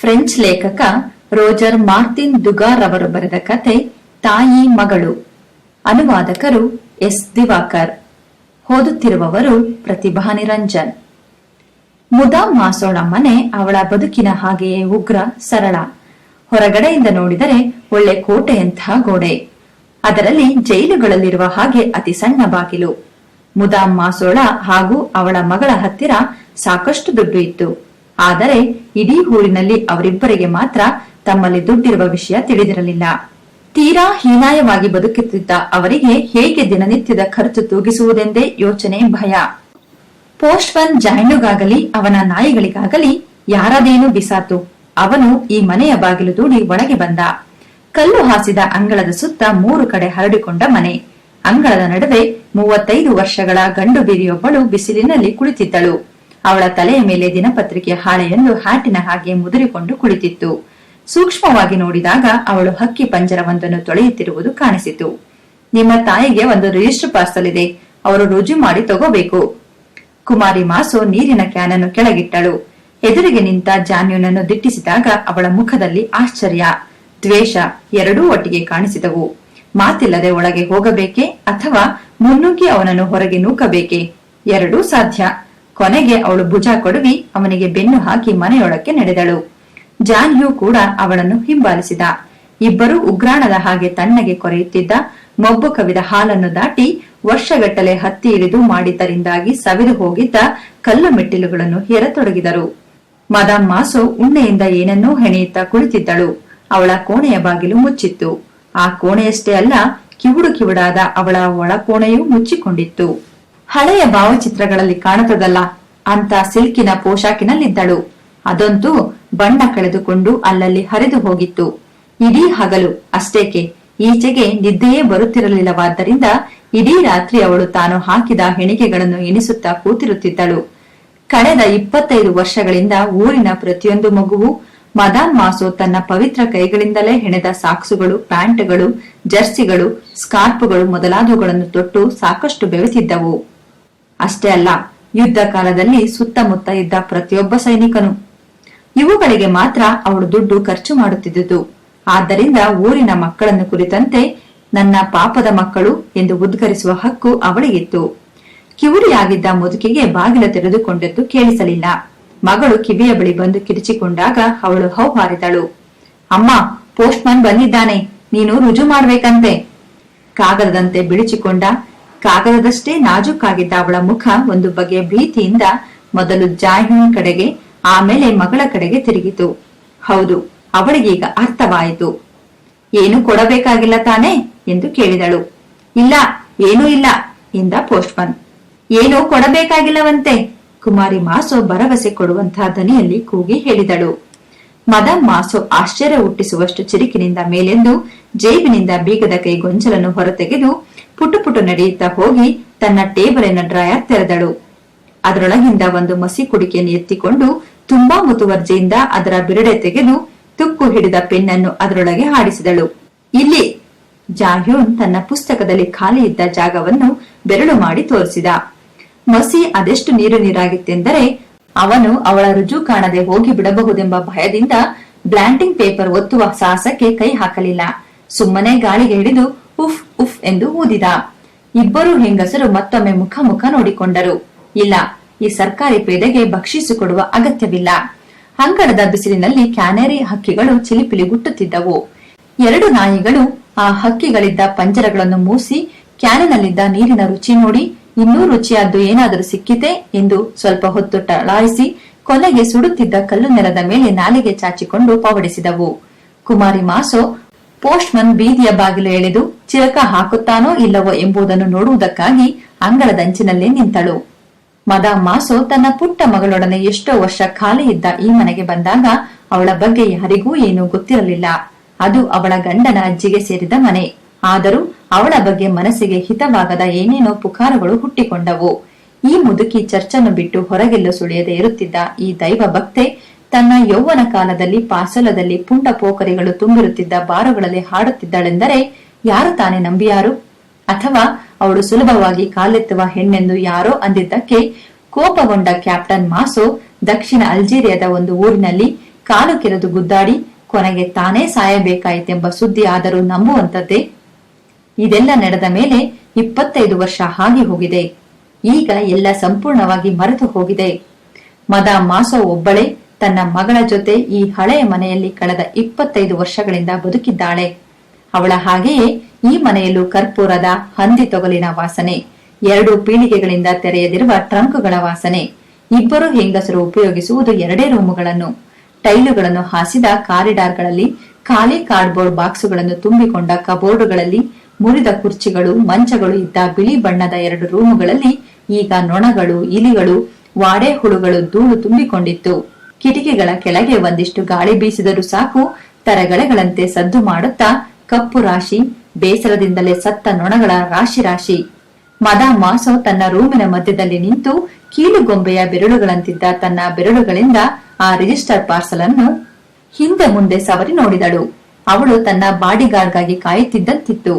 French ಲೇಖಕ Roger Martin ದುಗಾರ್ ಅವರು ಬರೆದ ಕತೆ ತಾಯಿ ಮಗಳು. ಅನುವಾದಕರು ಎಸ್. ದಿವಾಕರ್. ಓದುತ್ತಿರುವವರು ಪ್ರತಿಭಾ ನಿರಂಜನ್. ಮುದಾ ಮಾಸೋಳ ಮನೆ ಅವಳ ಬದುಕಿನ ಹಾಗೆಯೇ ಉಗ್ರ, ಸರಳ. ಹೊರಗಡೆಯಿಂದ ನೋಡಿದರೆ ಒಳ್ಳೆ ಕೋಟೆಯಂತಹ ಗೋಡೆ. ಅದರಲ್ಲಿ ಜೈಲುಗಳಲ್ಲಿರುವ ಹಾಗೆ ಅತಿ ಸಣ್ಣ ಬಾಗಿಲು. ಮುದಾಮ್ ಮಾಸೋಳ ಹಾಗೂ ಅವಳ ಮಗಳ ಹತ್ತಿರ ಸಾಕಷ್ಟು ದುಡ್ಡು ಇತ್ತು. ಆದರೆ ಇಡೀ ಊರಿನಲ್ಲಿ ಅವರಿಬ್ಬರಿಗೆ ಮಾತ್ರ ತಮ್ಮಲ್ಲಿ ದುಡ್ಡಿರುವ ವಿಷಯ ತಿಳಿದಿರಲಿಲ್ಲ. ತೀರಾ ಹೀನಾಯವಾಗಿ ಬದುಕುತ್ತಿದ್ದ ಅವರಿಗೆ ಹೇಗೆ ದಿನನಿತ್ಯದ ಖರ್ಚು ತೂಗಿಸುವುದೆಂದೇ ಯೋಚನೆ ಭಯ. ಪೋಸ್ಟ್ಮನ್ ಜಾಯ್ನುಗಾಗಲಿ ಅವನ ನಾಯಿಗಳಿಗಾಗಲಿ ಯಾರದೇನು ಬಿಸಾತು. ಅವನು ಈ ಮನೆಯ ಬಾಗಿಲು ದೂಡಿ ಒಳಗೆ ಬಂದ. ಕಲ್ಲು ಹಾಸಿದ ಅಂಗಳದ ಸುತ್ತ ಮೂರು ಕಡೆ ಹರಡಿಕೊಂಡ ಮನೆ. ಅಂಗಳದ ನಡುವೆ ಮೂವತ್ತೈದು ವರ್ಷಗಳ ಗಂಡು ಬೀರಿಯೊಬ್ಬಳು ಬಿಸಿಲಿನಲ್ಲಿ ಕುಳಿತಿದ್ದಳು. ಅವಳ ತಲೆಯ ಮೇಲೆ ದಿನಪತ್ರಿಕೆ ಹಾಳೆಯೊಂದು ಹ್ಯಾಟಿನ ಹಾಗೆ ಮುದುರಿಕೊಂಡು ಕುಳಿತಿತ್ತು. ಸೂಕ್ಷ್ಮವಾಗಿ ನೋಡಿದಾಗ ಅವಳು ಹಕ್ಕಿ ಪಂಜರವೊಂದನ್ನು ತೊಳೆಯುತ್ತಿರುವುದು ಕಾಣಿಸಿತು. ನಿಮ್ಮ ತಾಯಿಗೆ ಒಂದು ರಿಜಿಸ್ಟರ್ ಪಾರ್ಸಲ್ ಇದೆ. ಅವರು ರುಜು ಮಾಡಿ ತಗೋಬೇಕು. ಕುಮಾರಿ ಮಾಸು ನೀರಿನ ಕ್ಯಾನ್ ಅನ್ನು ಕೆಳಗಿಟ್ಟಳು. ಎದುರಿಗೆ ನಿಂತ ಜಾನ್ಯುನನ್ನು ದಿಟ್ಟಿಸಿದಾಗ ಅವಳ ಮುಖದಲ್ಲಿ ಆಶ್ಚರ್ಯ, ದ್ವೇಷ ಎರಡೂ ಒಟ್ಟಿಗೆ ಕಾಣಿಸಿದವು. ಮಾತಿಲ್ಲದೆ ಒಳಗೆ ಹೋಗಬೇಕೆ ಅಥವಾ ಮುನ್ನುಗ್ಗಿ ಅವನನ್ನು ಹೊರಗೆ ನೂಕಬೇಕೆ? ಎರಡೂ ಸಾಧ್ಯ. ಕೊನೆಗೆ ಅವಳು ಭುಜ ಕೊಡುವಿ, ಅವನಿಗೆ ಬೆನ್ನು ಹಾಕಿ ಮನೆಯೊಳಕ್ಕೆ ನಡೆದಳು. ಜಾನ್ಯು ಕೂಡ ಅವಳನ್ನು ಹಿಂಬಾಲಿಸಿದ. ಇಬ್ಬರು ಉಗ್ರಾಣದ ಹಾಗೆ ತಣ್ಣಗೆ ಕೊರೆಯುತ್ತಿದ್ದ, ಮಬ್ಬು ಕವಿದ ಹಾಲನ್ನು ದಾಟಿ ವರ್ಷಗಟ್ಟಲೆ ಹತ್ತಿ ಇಳಿದು ಮಾಡಿದ್ದರಿಂದಾಗಿ ಸವಿದು ಹೋಗಿದ್ದ ಕಲ್ಲು ಮೆಟ್ಟಿಲುಗಳನ್ನು ಹೆರತೊಡಗಿದರು. ಮದಾಮ್ ಮಾಸೋ ಉಣ್ಣೆಯಿಂದ ಏನನ್ನೂ ಹೆಣೆಯುತ್ತಾ ಕುಳಿತಿದ್ದಳು. ಅವಳ ಕೋಣೆಯ ಬಾಗಿಲು ಮುಚ್ಚಿತ್ತು. ಆ ಕೋಣೆಯಷ್ಟೇ ಅಲ್ಲ, ಕಿವುಡು ಕಿವುಡಾದ ಅವಳ ಒಳಕೋಣೆಯೂ ಮುಚ್ಚಿಕೊಂಡಿತ್ತು. ಹಳೆಯ ಭಾವಚಿತ್ರಗಳಲ್ಲಿ ಕಾಣುತ್ತದಲ್ಲ ಅಂತ ಸಿಲ್ಕಿನ ಪೋಷಾಕಿನಲ್ಲಿದ್ದಳು. ಅದಂತೂ ಬಣ್ಣ ಕಳೆದುಕೊಂಡು ಅಲ್ಲಲ್ಲಿ ಹರಿದು ಹೋಗಿತ್ತು. ಇಡೀ ಹಗಲು ಅಷ್ಟೇಕೆ, ಈಚೆಗೆ ನಿದ್ದೆಯೇ ಬರುತ್ತಿರಲಿಲ್ಲವಾದ್ದರಿಂದ ಇಡೀ ರಾತ್ರಿ ಅವಳು ತಾನು ಹಾಕಿದ ಹೆಣಿಗೆಗಳನ್ನು ಎಣಿಸುತ್ತಾ ಕೂತಿರುತ್ತಿದ್ದಳು. ಕಳೆದ ಇಪ್ಪತ್ತೈದು ವರ್ಷಗಳಿಂದ ಊರಿನ ಪ್ರತಿಯೊಂದು ಮಗುವು ಮದಾನ್ ಮಾಸೋ ತನ್ನ ಪವಿತ್ರ ಕೈಗಳಿಂದಲೇ ಹೆಣೆದ ಸಾಕ್ಸುಗಳು, ಪ್ಯಾಂಟ್ಗಳು, ಜರ್ಸಿಗಳು, ಸ್ಕಾರ್ಪ್ಗಳು ಮೊದಲಾದವುಗಳನ್ನು ತೊಟ್ಟು ಸಾಕಷ್ಟು ಬೆವೆತಿದ್ದವು ಅಷ್ಟೇ ಅಲ್ಲ, ಯುದ್ಧ ಕಾಲದಲ್ಲಿ ಸುತ್ತಮುತ್ತ ಇದ್ದ ಪ್ರತಿಯೊಬ್ಬ ಸೈನಿಕನು. ಇವುಗಳಿಗೆ ಮಾತ್ರ ಅವಳು ದುಡ್ಡು ಖರ್ಚು ಮಾಡುತ್ತಿದ್ದುದು. ಆದ್ದರಿಂದ ಊರಿನ ಮಕ್ಕಳನ್ನು ಕುರಿತಂತೆ ನನ್ನ ಪಾಪದ ಮಕ್ಕಳು ಎಂದು ಉದ್ಗರಿಸುವ ಹಕ್ಕು ಅವಳಿಗಿತ್ತು. ಕಿವುರಿಯಾಗಿದ್ದ ಮುದುಕಿಗೆ ಬಾಗಿಲು ತೆರೆದುಕೊಂಡದ್ದು ಕೇಳಿಸಲಿಲ್ಲ. ಮಗಳು ಕಿವಿಯ ಬಳಿ ಬಂದು ಕಿರಿಚಿಕೊಂಡಾಗ ಅವಳು ಹೌಹಾರಿದಳು. ಅಮ್ಮ ಪೋಸ್ಟ್ಮನ್ ಬಂದಿದ್ದಾನೆ. ನೀನು ರುಜು ಮಾಡ್ಬೇಕಂತೆ. ಕಾಗದದಂತೆ ಬಿಳಿಚಿಕೊಂಡ ಕಾಗದದಷ್ಟೇ ನಾಜೂಕಾಗಿದ್ದ ಅವಳ ಮುಖ ಒಂದು ಬಗೆಯ ಭೀತಿಯಿಂದ ಮೊದಲು ಜಾಹಿನ್ ಕಡೆಗೆ, ಆಮೇಲೆ ಮಗಳ ಕಡೆಗೆ ತಿರುಗಿತು. ಹೌದು, ಅವಳಿಗೀಗ ಅರ್ಥವಾಯಿತು. ಏನು ಕೊಡಬೇಕಾಗಿಲ್ಲ ತಾನೇ? ಎಂದು ಕೇಳಿದಳು. ಇಲ್ಲ, ಏನೂ ಇಲ್ಲ, ಎಂದ ಪೋಸ್ಟ್ಮನ್. ಏನೂ ಕೊಡಬೇಕಾಗಿಲ್ಲವಂತೆ? ಕುಮಾರಿ ಮಾಸೋ ಭರವಸೆ ಕೊಡುವಂತಹ ದನಿಯಲ್ಲಿ ಕೂಗಿ ಹೇಳಿದಳು. ಮದಮ್ ಮಾಸೋ ಆಶ್ಚರ್ಯ ಹುಟ್ಟಿಸುವಷ್ಟು ಚಿರಿಕಿನಿಂದ ಮೇಲೆಂದು ಜೇಬಿನಿಂದ ಬೀಗದ ಕೈ ಗೊಂಚಲನ್ನು ಹೊರತೆಗೆದು ಪುಟು ಪುಟು ನಡೆಯುತ್ತಾ ಹೋಗಿ ತನ್ನ ಟೇಬಲಿನ ಡ್ರಾಯರ್ ತೆರೆದಳು. ಅದರೊಳಗಿಂದ ಒಂದು ಮಸಿ ಕುಡಿಕೆಯನ್ನು ಎತ್ತಿಕೊಂಡು ತುಂಬಾ ಮುತುವರ್ಜೆಯಿಂದ ಅದರ ಬಿರಡೆ ತೆಗೆದು ತುಕ್ಕು ಹಿಡಿದ ಪೆನ್ನನ್ನು ಅದರೊಳಗೆ ಹಾಡಿಸಿದಳು. ಇಲ್ಲಿ ಜಾಹ್ಯೂನ್ ತನ್ನ ಪುಸ್ತಕದಲ್ಲಿ ಖಾಲಿ ಇದ್ದ ಜಾಗವನ್ನು ಬೆರಳು ಮಾಡಿ ತೋರಿಸಿದ. ಮಸಿ ಅದೆಷ್ಟು ನೀರು ನೀರಾಗಿತ್ತೆಂದರೆ ಅವನು ಅವಳ ರುಜು ಕಾಣದೆ ಹೋಗಿ ಬಿಡಬಹುದೆಂಬ ಭಯದಿಂದ ಬ್ಲಾಂಟಿಂಗ್ ಪೇಪರ್ ಒತ್ತುವ ಸಾಹಸಕ್ಕೆ ಕೈ ಹಾಕಲಿಲ್ಲ. ಸುಮ್ಮನೆ ಗಾಳಿಗೆ ಹಿಡಿದು ಉಫ್ ಎಂದು ಊದಿದ. ಇಬ್ಬರು ಹೆಂಗಸರು ಮತ್ತೊಮ್ಮೆ ಮುಖ ಮುಖ ನೋಡಿಕೊಂಡರು. ಇಲ್ಲ, ಈ ಸರ್ಕಾರಿ ಪೇದೆಗೆ ಭಕ್ಷಿಸಿಕೊಡುವ ಅಗತ್ಯವಿಲ್ಲ. ಅಂಗಡದ ಬಿಸಿಲಿನಲ್ಲಿ ಕ್ಯಾನೇರಿ ಹಕ್ಕಿಗಳು ಚಿಲಿಪಿಲಿ ಗುಟ್ಟುತ್ತಿದ್ದವು ಎರಡು ನಾಯಿಗಳು ಆ ಹಕ್ಕಿಗಳಿದ್ದ ಪಂಜರಗಳನ್ನು ಮೂಸಿ ಕ್ಯಾನಿನಲ್ಲಿದ್ದ ನೀರಿನ ರುಚಿ ನೋಡಿ, ಇನ್ನೂ ರುಚಿಯಾದ್ದು ಏನಾದರೂ ಸಿಕ್ಕಿತೆ ಎಂದು ಸ್ವಲ್ಪ ಹೊತ್ತು ಟಳಾಯಿಸಿ ಕೊನೆಗೆ ಸುಡುತ್ತಿದ್ದ ಕಲ್ಲು ನೆಲದ ಮೇಲೆ ನಾಲಿಗೆ ಚಾಚಿಕೊಂಡು ಪವಡಿಸಿದವು. ಕುಮಾರಿ ಮಾಸೋ ಪೋಸ್ಟ್ಮನ್ ಬೀದಿಯ ಬಾಗಿಲು ಎಳೆದು ಚಿರಕ ಹಾಕುತ್ತಾನೋ ಇಲ್ಲವೋ ಎಂಬುದನ್ನು ನೋಡುವುದಕ್ಕಾಗಿ ಅಂಗಳದಂಚಿನಲ್ಲೇ ನಿಂತಳು. ಮದಾಮ್ ಮಾಸೋ ತನ್ನ ಪುಟ್ಟ ಮಗಳೊಡನೆ ಎಷ್ಟೋ ವರ್ಷ ಖಾಲಿ ಇದ್ದ ಈ ಮನೆಗೆ ಬಂದಾಗ ಅವಳ ಬಗ್ಗೆ ಯಾರಿಗೂ ಏನೂ ಗೊತ್ತಿರಲಿಲ್ಲ. ಅದು ಅವಳ ಗಂಡನ ಅಜ್ಜಿಗೆ ಸೇರಿದ ಮನೆ. ಆದರೂ ಅವಳ ಬಗ್ಗೆ ಮನಸ್ಸಿಗೆ ಹಿತವಾಗದ ಏನೇನೋ ಪುಕಾರಗಳು ಹುಟ್ಟಿಕೊಂಡವು. ಈ ಮುದುಕಿ ಚರ್ಚನ್ನು ಬಿಟ್ಟು ಹೊರಗೆಲ್ಲ ಸುಳಿಯದೆ ಇರುತ್ತಿದ್ದ ಈ ದೈವ ಭಕ್ತೆ ತನ್ನ ಯೌವನ ಕಾಲದಲ್ಲಿ ಪಾಸಲದಲ್ಲಿ ಪುಂಡ ಪೋಕರಿಗಳು ತುಂಬಿರುತ್ತಿದ್ದ ಬಾರುಗಳಲ್ಲಿ ಹಾಡುತ್ತಿದ್ದಳೆಂದರೆ ಯಾರು ತಾನೇ ನಂಬಿಯಾರು? ಅಥವಾ ಅವಳು ಸುಲಭವಾಗಿ ಕಾಲೆತ್ತುವ ಹೆಣ್ಣೆಂದು ಯಾರೋ ಅಂದಿದ್ದಕ್ಕೆ ಕೋಪಗೊಂಡ ಕ್ಯಾಪ್ಟನ್ ಮಾಸೋ ದಕ್ಷಿಣ ಅಲ್ಜೀರಿಯಾದ ಒಂದು ಊರಿನಲ್ಲಿ ಕಾಲು ಕೆರೆದು ಗುದ್ದಾಡಿ, ಕೊನೆಗೆ ತಾನೇ ಸಾಯಬೇಕಾಯಿತೆಂಬ ಸುದ್ದಿ ಆದರೂ ನಂಬುವಂತದ್ದೇ ಇದೆಲ್ಲ ನಡೆದ ಮೇಲೆ ಇಪ್ಪತ್ತೈದು ವರ್ಷ ಹಾಗೆ ಹೋಗಿದೆ. ಈಗ ಎಲ್ಲ ಸಂಪೂರ್ಣವಾಗಿ ಮರೆತು ಹೋಗಿದೆ. ಮದ ಮಾಸೋ ಒಬ್ಬಳೇ ತನ್ನ ಮಗಳ ಜೊತೆ ಈ ಹಳೆಯ ಮನೆಯಲ್ಲಿ ಕಳೆದ ಇಪ್ಪತ್ತೈದು ವರ್ಷಗಳಿಂದ ಬದುಕಿದ್ದಾಳೆ. ಅವಳ ಹಾಗೆಯೇ ಈ ಮನೆಯಲ್ಲೂ ಕರ್ಪೂರದ ಹಂದಿ ತೊಗಲಿನ ವಾಸನೆ, ಎರಡು ಪೀಳಿಗೆಗಳಿಂದ ತೆರೆಯದಿರುವ ಟ್ರಂಕ್ಗಳ ವಾಸನೆ, ಇಬ್ಬರು ಹೆಂಗಸರು ಉಪಯೋಗಿಸುವುದು ಎರಡೇ ರೂಮುಗಳನ್ನು, ಟೈಲುಗಳನ್ನು ಹಾಸಿದ ಕಾರಿಡಾರ್ಗಳಲ್ಲಿ ಖಾಲಿ ಕಾರ್ಡ್ಬೋರ್ಡ್ ಬಾಕ್ಸುಗಳನ್ನು ತುಂಬಿಕೊಂಡ ಕಬೋರ್ಡುಗಳಲ್ಲಿ ಮುರಿದ ಕುರ್ಚಿಗಳು, ಮಂಚಗಳು ಇದ್ದ ಬಿಳಿ ಬಣ್ಣದ ಎರಡು ರೂಮುಗಳಲ್ಲಿ ಈಗ ನೊಣಗಳು, ಇಲಿಗಳು ವಾಡೆ ಹುಳುಗಳು ಧೂಳು ತುಂಬಿಕೊಂಡಿತ್ತು. ಕಿಟಕಿಗಳ ಕೆಳಗೆ ಒಂದಿಷ್ಟು ಗಾಳಿ ಬೀಸಿದರೂ ಸಾಕು, ತರಗಳೆಗಳಂತೆ ಸದ್ದು ಮಾಡುತ್ತಾ ಕಪ್ಪು ರಾಶಿ, ಬೇಸರದಿಂದಲೇ ಸತ್ತ ನೊಣಗಳ ರಾಶಿ ರಾಶಿ. ಮದ ಮಾಸೋ ತನ್ನ ರೂಮಿನ ಮಧ್ಯದಲ್ಲಿ ನಿಂತು ಕೀಲುಗೊಂಬೆಯ ಬೆರಳುಗಳಂತಿದ್ದ ತನ್ನ ಬೆರಳುಗಳಿಂದ ಆ ರಿಜಿಸ್ಟರ್ ಪಾರ್ಸಲ್ ಅನ್ನು ಹಿಂದೆ ಮುಂದೆ ಸವರಿ ನೋಡಿದಳು. ಅವಳು ತನ್ನ ಬಾಡಿಗಾರ್ಡ್ಗಾಗಿ ಕಾಯುತ್ತಿದ್ದಂತಿತ್ತು.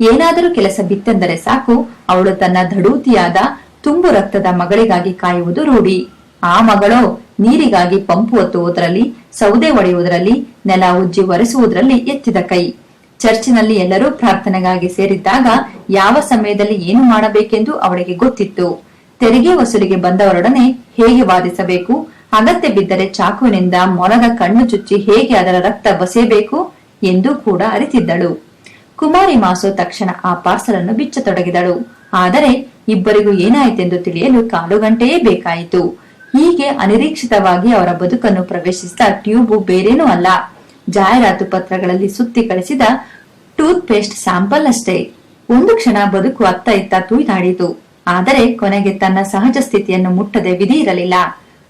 ಏನಾದರೂ ಕೆಲಸ ಬಿತ್ತೆಂದರೆ ಸಾಕು, ಅವಳು ತನ್ನ ದಡೂತಿಯಾದ ತುಂಬು ರಕ್ತದ ಮಗಳಿಗಾಗಿ ಕಾಯುವುದು ರೂಢಿ. ಆ ಮಗಳೋ ನೀರಿಗಾಗಿ ಪಂಪು ಒತ್ತುವುದರಲ್ಲಿ, ಸೌದೆ ಒಡೆಯುವುದರಲ್ಲಿ, ನೆಲ ಉಜ್ಜಿ ಒರೆಸುವುದರಲ್ಲಿ ಎತ್ತಿದ ಕೈ. ಚರ್ಚಿನಲ್ಲಿ ಎಲ್ಲರೂ ಪ್ರಾರ್ಥನೆಗಾಗಿ ಸೇರಿದ್ದಾಗ ಯಾವ ಸಮಯದಲ್ಲಿ ಏನು ಮಾಡಬೇಕೆಂದು ಅವಳಿಗೆ ಗೊತ್ತಿತ್ತು. ತೆರಿಗೆ ವಸೂಲಿಗೆ ಬಂದವರೊಡನೆ ಹೇಗೆ ವಾದಿಸಬೇಕು? ಅಗತ್ಯ ಬಿದ್ದರೆ ಚಾಕುವಿನಿಂದ ಮೊಲದ ಕಣ್ಣು ಚುಚ್ಚಿ ಹೇಗೆ ಅದರ ರಕ್ತ ಬಸೆಯಬೇಕು ಎಂದು ಕೂಡ ಅರಿತಿದ್ದಳು. ಕುಮಾರಿ ಮಾಸು ತಕ್ಷಣ ಆ ಪಾರ್ಸಲ್ ಅನ್ನು ಬಿಚ್ಚತೊಡಗಿದಳು. ಆದರೆ ಇಬ್ಬರಿಗೂ ಏನಾಯಿತೆಂದು ತಿಳಿಯಲು ಕಾಲು ಗಂಟೆಯೇ ಬೇಕಾಯಿತು. ಹೀಗೆ ಅನಿರೀಕ್ಷಿತವಾಗಿ ಅವರ ಬದುಕನ್ನು ಪ್ರವೇಶಿಸಿದ ಟ್ಯೂಬು ಬೇರೇನೂ ಅಲ್ಲ. ಜಾಹೀರಾತು ಪತ್ರಗಳಲ್ಲಿ ಸುತ್ತಿ ಕಳಿಸಿದ ಟೂತ್ ಪೇಸ್ಟ್ ಸ್ಯಾಂಪಲ್ ಅಷ್ಟೇ. ಒಂದು ಕ್ಷಣ ಬದುಕು ಅತ್ತ ಇತ್ತ ತೂಯ್ದಾಡಿತು. ಆದರೆ ಕೊನೆಗೆ ತನ್ನ ಸಹಜ ಸ್ಥಿತಿಯನ್ನು ಮುಟ್ಟದೆ ವಿಧಿ ಇರಲಿಲ್ಲ.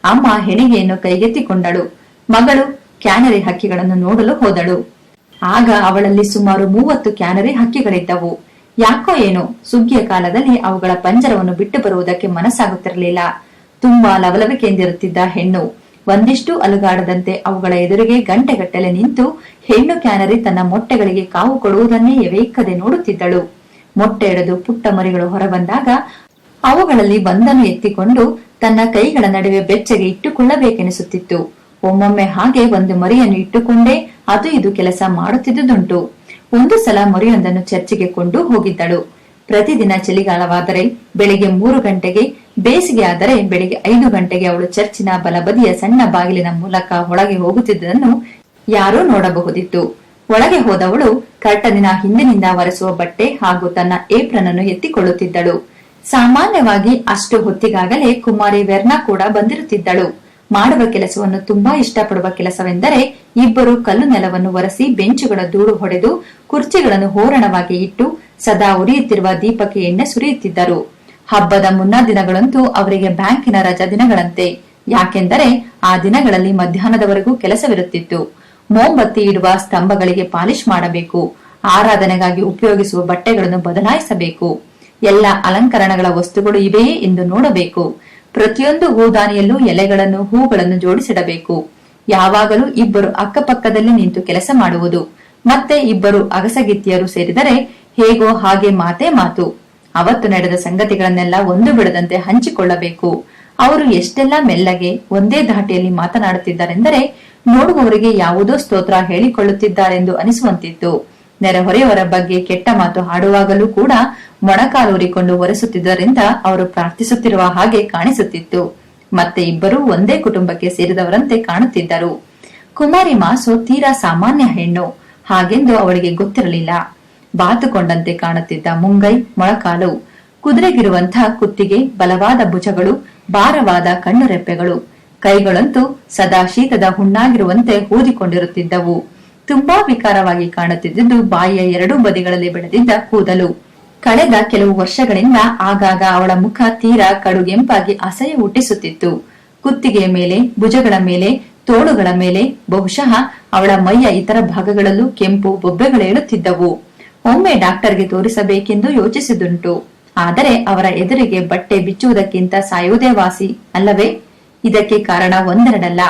ಅಮ್ಮ ಹೆಣಿಗೆಯನ್ನು ಕೈಗೆತ್ತಿಕೊಂಡಳು. ಮಗಳು ಕ್ಯಾನರಿ ಹಕ್ಕಿಗಳನ್ನು ನೋಡಲು ಹೋದಳು. ಆಗ ಅವಳಲ್ಲಿ ಸುಮಾರು ಮೂವತ್ತು ಕ್ಯಾನರಿ ಹಕ್ಕಿಗಳಿದ್ದವು. ಯಾಕೋ ಏನೋ, ಸುಗ್ಗಿಯ ಕಾಲದಲ್ಲಿ ಅವುಗಳ ಪಂಜರವನ್ನು ಬಿಟ್ಟು ಬರುವುದಕ್ಕೆ ಮನಸ್ಸಾಗುತ್ತಿರಲಿಲ್ಲ. ತುಂಬಾ ಲವಲವಿಕೆಯಿಂದಿರುತ್ತಿದ್ದ ಹೆಣ್ಣು. ಒಂದಿಷ್ಟು ಅಲುಗಾಡದಂತೆ ಅವುಗಳ ಎದುರಿಗೆ ಗಂಟೆಗಟ್ಟಲೆ ನಿಂತು ಹೆಣ್ಣು ಕ್ಯಾನರಿ ತನ್ನ ಮೊಟ್ಟೆಗಳಿಗೆ ಕಾವು ಕೊಡುವುದನ್ನೇ ಎವೇಕ್ಕದೆ ನೋಡುತ್ತಿದ್ದಳು. ಮೊಟ್ಟೆ ಎಡೆದು ಪುಟ್ಟ ಮರಿಗಳು ಹೊರಬಂದಾಗ ಅವುಗಳಲ್ಲಿ ಬಂದನ್ನು ಎತ್ತಿಕೊಂಡು ತನ್ನ ಕೈಗಳ ನಡುವೆ ಬೆಚ್ಚಗೆ ಇಟ್ಟುಕೊಳ್ಳಬೇಕೆನಿಸುತ್ತಿತ್ತು. ಒಮ್ಮೊಮ್ಮೆ ಹಾಗೆ ಒಂದು ಮರಿಯನ್ನು ಇಟ್ಟುಕೊಂಡೇ ಅದು ಇದು ಕೆಲಸ ಮಾಡುತ್ತಿದ್ದುದುಂಟು. ಒಂದು ಸಲ ಮರಿಯೊಂದನ್ನು ಚರ್ಚಿಗೆ ಕೊಂಡು ಹೋಗಿದ್ದಳು. ಪ್ರತಿದಿನ ಚಳಿಗಾಲವಾದರೆ ಬೆಳಿಗ್ಗೆ ಮೂರು ಗಂಟೆಗೆ ಬೇಸಿಗೆ ಆದರೆ ಬೆಳಿಗ್ಗೆ ಐದು ಗಂಟೆಗೆ ಅವಳು ಚರ್ಚಿನ ಬಲಬದಿಯ ಸಣ್ಣ ಬಾಗಿಲಿನ ಮೂಲಕ ಒಳಗೆ ಹೋಗುತ್ತಿದ್ದನ್ನು ಯಾರೂ ನೋಡಬಹುದಿತ್ತು. ಒಳಗೆ ಹೋದವಳು ಕರ್ಟನಿನ ಹಿಂದಿನಿಂದ ಒರೆಸುವ ಬಟ್ಟೆ ಹಾಗೂ ತನ್ನ ಏಪ್ರನ್ ಅನ್ನು ಎತ್ತಿಕೊಳ್ಳುತ್ತಿದ್ದಳು. ಸಾಮಾನ್ಯವಾಗಿ ಅಷ್ಟು ಹೊತ್ತಿಗಾಗಲೇ ಕುಮಾರಿ ವೆರ್ನಾ ಕೂಡ ಬಂದಿರುತ್ತಿದ್ದಳು. ಮಾಡುವ ಕೆಲಸವನ್ನು ತುಂಬಾ ಇಷ್ಟಪಡುವ ಕೆಲಸವೆಂದರೆ ಇಬ್ಬರು ಕಲ್ಲು ನೆಲವನ್ನು ಒರೆಸಿ ಬೆಂಚುಗಳ ಧೂಳು ಹೊಡೆದು ಕುರ್ಚಿಗಳನ್ನು ಹೋರಣವಾಗಿ ಇಟ್ಟು ಸದಾ ಉರಿಯುತ್ತಿರುವ ದೀಪಕ್ಕೆ ಎಣ್ಣೆ ಸುರಿಯುತ್ತಿದ್ದರು. ಹಬ್ಬದ ಮುನ್ನ ದಿನಗಳಂತೂ ಅವರಿಗೆ ಬ್ಯಾಂಕಿನ ರಜಾ ದಿನಗಳಂತೆ. ಯಾಕೆಂದರೆ ಆ ದಿನಗಳಲ್ಲಿ ಮಧ್ಯಾಹ್ನದವರೆಗೂ ಕೆಲಸವಿರುತ್ತಿತ್ತು. ಮೋಂಬತ್ತಿ ಇಡುವ ಸ್ತಂಭಗಳಿಗೆ ಪಾಲಿಶ್ ಮಾಡಬೇಕು. ಆರಾಧನೆಗಾಗಿ ಉಪಯೋಗಿಸುವ ಬಟ್ಟೆಗಳನ್ನು ಬದಲಾಯಿಸಬೇಕು. ಎಲ್ಲ ಅಲಂಕರಣಗಳ ವಸ್ತುಗಳು ಇವೆಯೇ ಎಂದು ನೋಡಬೇಕು. ಪ್ರತಿಯೊಂದು ಹೂದಾನಿಯಲ್ಲೂ ಎಲೆಗಳನ್ನು, ಹೂಗಳನ್ನು ಜೋಡಿಸಿಡಬೇಕು. ಯಾವಾಗಲೂ ಇಬ್ಬರು ಅಕ್ಕಪಕ್ಕದಲ್ಲಿ ನಿಂತು ಕೆಲಸ ಮಾಡುವುದು. ಮತ್ತೆ ಇಬ್ಬರು ಅಗಸಗಿತ್ತಿಯರು ಸೇರಿದರೆ ಹೇಗೋ ಹಾಗೆ ಮಾತೇ ಮಾತು. ಅವತ್ತು ನಡೆದ ಸಂಗತಿಗಳನ್ನೆಲ್ಲ ಒಂದು ಬಿಡದಂತೆ ಹಂಚಿಕೊಳ್ಳಬೇಕು. ಅವರು ಎಷ್ಟೆಲ್ಲ ಮೆಲ್ಲಗೆ ಒಂದೇ ಧಾಟಿಯಲ್ಲಿ ಮಾತನಾಡುತ್ತಿದ್ದಾರೆಂದರೆ ನೋಡುವವರಿಗೆ ಯಾವುದೋ ಸ್ತೋತ್ರ ಹೇಳಿಕೊಳ್ಳುತ್ತಿದ್ದಾರೆಂದು ಅನಿಸುವಂತಿತ್ತು. ನೆರೆಹೊರೆಯವರ ಬಗ್ಗೆ ಕೆಟ್ಟ ಮಾತು ಹಾಡುವಾಗಲೂ ಕೂಡ ಮೊಣಕಾಲೂರಿಕೊಂಡು ಒರೆಸುತ್ತಿದ್ದರಿಂದ ಅವರು ಪ್ರಾರ್ಥಿಸುತ್ತಿರುವ ಹಾಗೆ ಕಾಣಿಸುತ್ತಿತ್ತು. ಮತ್ತೆ ಇಬ್ಬರೂ ಒಂದೇ ಕುಟುಂಬಕ್ಕೆ ಸೇರಿದವರಂತೆ ಕಾಣುತ್ತಿದ್ದರು. ಕುಮಾರಿ ಮಾಸು ತೀರಾ ಸಾಮಾನ್ಯ ಹೆಣ್ಣು. ಹಾಗೆಂದು ಅವಳಿಗೆ ಗೊತ್ತಿರಲಿಲ್ಲ. ಬಾತುಕೊಂಡಂತೆ ಕಾಣುತ್ತಿದ್ದ ಮುಂಗೈ ಮೊಳಕಾಲವು ಕುದುರೆಗಿರುವಂತಹ ಕುತ್ತಿಗೆ, ಬಲವಾದ ಭುಜಗಳು, ಭಾರವಾದ ಕಣ್ಣು ರೆಪ್ಪೆಗಳು ಕೈಗಳಂತೂ ಸದಾ ಶೀತದ ಹುಣ್ಣಾಗಿರುವಂತೆ ಊದಿಕೊಂಡಿರುತ್ತಿದ್ದವು. ತುಂಬಾ ವಿಕಾರವಾಗಿ ಕಾಣುತ್ತಿದ್ದುದು ಬಾಯಿಯ ಎರಡೂ ಬದಿಗಳಲ್ಲಿ ಬೆಳೆದಿದ್ದ ಕೂದಲು. ಕಳೆದ ಕೆಲವು ವರ್ಷಗಳಿಂದ ಆಗಾಗ ಅವಳ ಮುಖ ತೀರಾ ಕಡುಗೆಂಪಾಗಿ ಅಸಹ್ಯ ಹುಟ್ಟಿಸುತ್ತಿತ್ತು. ಕುತ್ತಿಗೆಯ ಮೇಲೆ, ಭುಜಗಳ ಮೇಲೆ, ತೋಳುಗಳ ಮೇಲೆ ಬಹುಶಃ ಅವಳ ಮೈಯ ಇತರ ಭಾಗಗಳಲ್ಲೂ ಕೆಂಪು ಬೊಬ್ಬೆಗಳೇಳುತ್ತಿದ್ದವು. ಒಮ್ಮೆ ಡಾಕ್ಟರ್ಗೆ ತೋರಿಸಬೇಕೆಂದು ಯೋಚಿಸಿದುಂಟು. ಆದರೆ ಅವರ ಎದುರಿಗೆ ಬಟ್ಟೆ ಬಿಚ್ಚುವುದಕ್ಕಿಂತ ಸಾಯುವುದೇ ವಾಸಿ, ಅಲ್ಲವೇ? ಇದಕ್ಕೆ ಕಾರಣ ಒಂದೆರಡಲ್ಲ.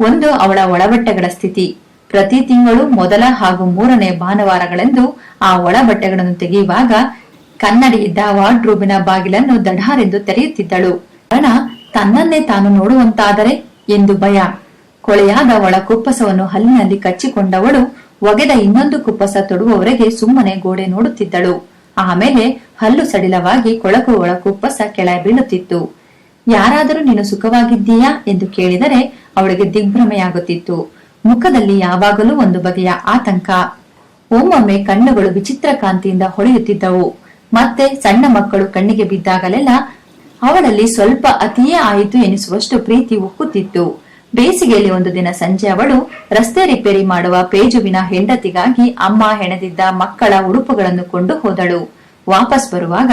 ಒಂದು ಅವಳ ಒಳಬಟ್ಟೆಗಳ ಸ್ಥಿತಿ. ಪ್ರತಿ ತಿಂಗಳು ಮೊದಲ ಹಾಗೂ ಮೂರನೇ ಭಾನುವಾರಗಳೆಂದು ಆ ಒಳಬಟ್ಟೆಗಳನ್ನು ತೆಗೆಯುವಾಗ ಕನ್ನಡಿ ಇದ್ದ ವಾರ್ಡ್ರೂಬಿನ ಬಾಗಿಲನ್ನು ದಢಾರೆಂದು ತೆರೆಯುತ್ತಿದ್ದಳು. ಕಾರಣ, ತನ್ನನ್ನೇ ತಾನು ನೋಡುವಂತಾದರೆ? ಎಂದು ಭಯ. ಕೊಳೆಯಾದ ಒಳ ಕುಪ್ಪಸವನ್ನು ಹಲ್ಲಿನಲ್ಲಿ ಕಚ್ಚಿಕೊಂಡವಳು ಒಗೆದ ಇನ್ನೊಂದು ಕುಪ್ಪಸ ತೊಡುವವರೆಗೆ ಸುಮ್ಮನೆ ಗೋಡೆ ನೋಡುತ್ತಿದ್ದಳು. ಆಮೇಲೆ ಹಲ್ಲು ಸಡಿಲವಾಗಿ ಕೊಳಕು ಒಳ ಕುಪ್ಪಸ ಕೆಳ ಬೀಳುತ್ತಿತ್ತು. ಯಾರಾದರೂ ನೀನು ಸುಖವಾಗಿದ್ದೀಯಾ ಎಂದು ಕೇಳಿದರೆ ಅವಳಿಗೆ ದಿಗ್ಭ್ರಮೆಯಾಗುತ್ತಿತ್ತು. ಮುಖದಲ್ಲಿ ಯಾವಾಗಲೂ ಒಂದು ಬಗೆಯ ಆತಂಕ. ಒಮ್ಮೊಮ್ಮೆ ಕಣ್ಣುಗಳು ವಿಚಿತ್ರ ಕಾಂತಿಯಿಂದ ಹೊಳೆಯುತ್ತಿದ್ದವು. ಮತ್ತೆ ಸಣ್ಣ ಮಕ್ಕಳು ಕಣ್ಣಿಗೆ ಬಿದ್ದಾಗಲೆಲ್ಲ ಅವಳಲ್ಲಿ ಸ್ವಲ್ಪ ಅತಿಯೇ ಆಯಿತು ಎನಿಸುವಷ್ಟು ಪ್ರೀತಿ ಉಕ್ಕುತ್ತಿತ್ತು. ಬೇಸಿಗೆಯಲ್ಲಿ ಒಂದು ದಿನ ಸಂಜೆ ಅವಳು ರಸ್ತೆ ರಿಪೇರಿ ಮಾಡುವ ಪೇಜುವಿನ ಹೆಂಡತಿಗಾಗಿ ಅಮ್ಮ ಹೆಣೆದಿದ್ದ ಮಕ್ಕಳ ಉಡುಪುಗಳನ್ನು ಕೊಂಡು ಹೋದಳು. ವಾಪಸ್ ಬರುವಾಗ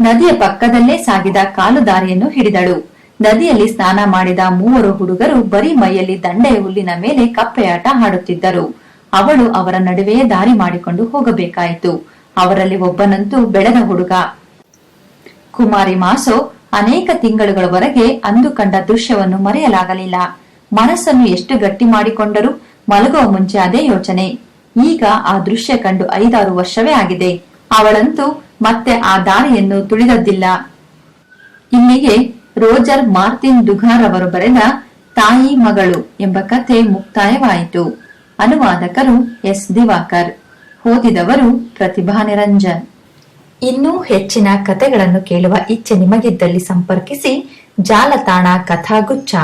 ನದಿಯ ಪಕ್ಕದಲ್ಲೇ ಸಾಗಿದ ಕಾಲು ದಾರಿಯನ್ನು ಹಿಡಿದಳು. ನದಿಯಲ್ಲಿ ಸ್ನಾನ ಮಾಡಿದ ಮೂವರು ಹುಡುಗರು ಬರೀ ಮೈಯಲ್ಲಿ ದಂಡೆಯ ಹುಲ್ಲಿನ ಮೇಲೆ ಕಪ್ಪೆಯಾಟ ಆಡುತ್ತಿದ್ದರು. ಅವಳು ಅವರ ನಡುವೆಯೇ ದಾರಿ ಮಾಡಿಕೊಂಡು ಹೋಗಬೇಕಾಯಿತು. ಅವರಲ್ಲಿ ಒಬ್ಬನಂತೂ ಬೆಳೆದ ಹುಡುಗ. ಕುಮಾರಿ ಮಾಸೋ ಅನೇಕ ತಿಂಗಳುಗಳವರೆಗೆ ಅಂದು ಕಂಡ ದೃಶ್ಯವನ್ನು ಮರೆಯಲಾಗಲಿಲ್ಲ. ಮನಸ್ಸನ್ನು ಎಷ್ಟು ಗಟ್ಟಿ ಮಾಡಿಕೊಂಡರೂ ಮಲಗುವ ಮುಂಚೆ ಅದೇ ಯೋಚನೆ. ಈಗ ಆ ದೃಶ್ಯ ಕಂಡು ಐದಾರು ವರ್ಷವೇ ಆಗಿದೆ. ಅವಳಂತೂ ಮತ್ತೆ ಆ ದಾರಿಯನ್ನು ತುಳಿದದ್ದಿಲ್ಲ. ಇಲ್ಲಿಗೆ ರೋಜರ್ ಮಾರ್ಟಿನ್ ದುಘಾರ್ ಅವರು ಬರೆದ ತಾಯಿ ಮಗಳು ಎಂಬ ಕಥೆ ಮುಕ್ತಾಯವಾಯಿತು. ಅನುವಾದಕರು ಎಸ್ ದಿವಾಕರ್. ಓದಿದವರು ಪ್ರತಿಭಾ ನಿರಂಜನ್. ಇನ್ನೂ ಹೆಚ್ಚಿನ ಕಥೆಗಳನ್ನು ಕೇಳುವ ಇಚ್ಛೆ ನಿಮಗಿದ್ದಲ್ಲಿ ಸಂಪರ್ಕಿಸಿ ಜಾಲತಾಣ ಕಥಾಗುಚ್ಛ.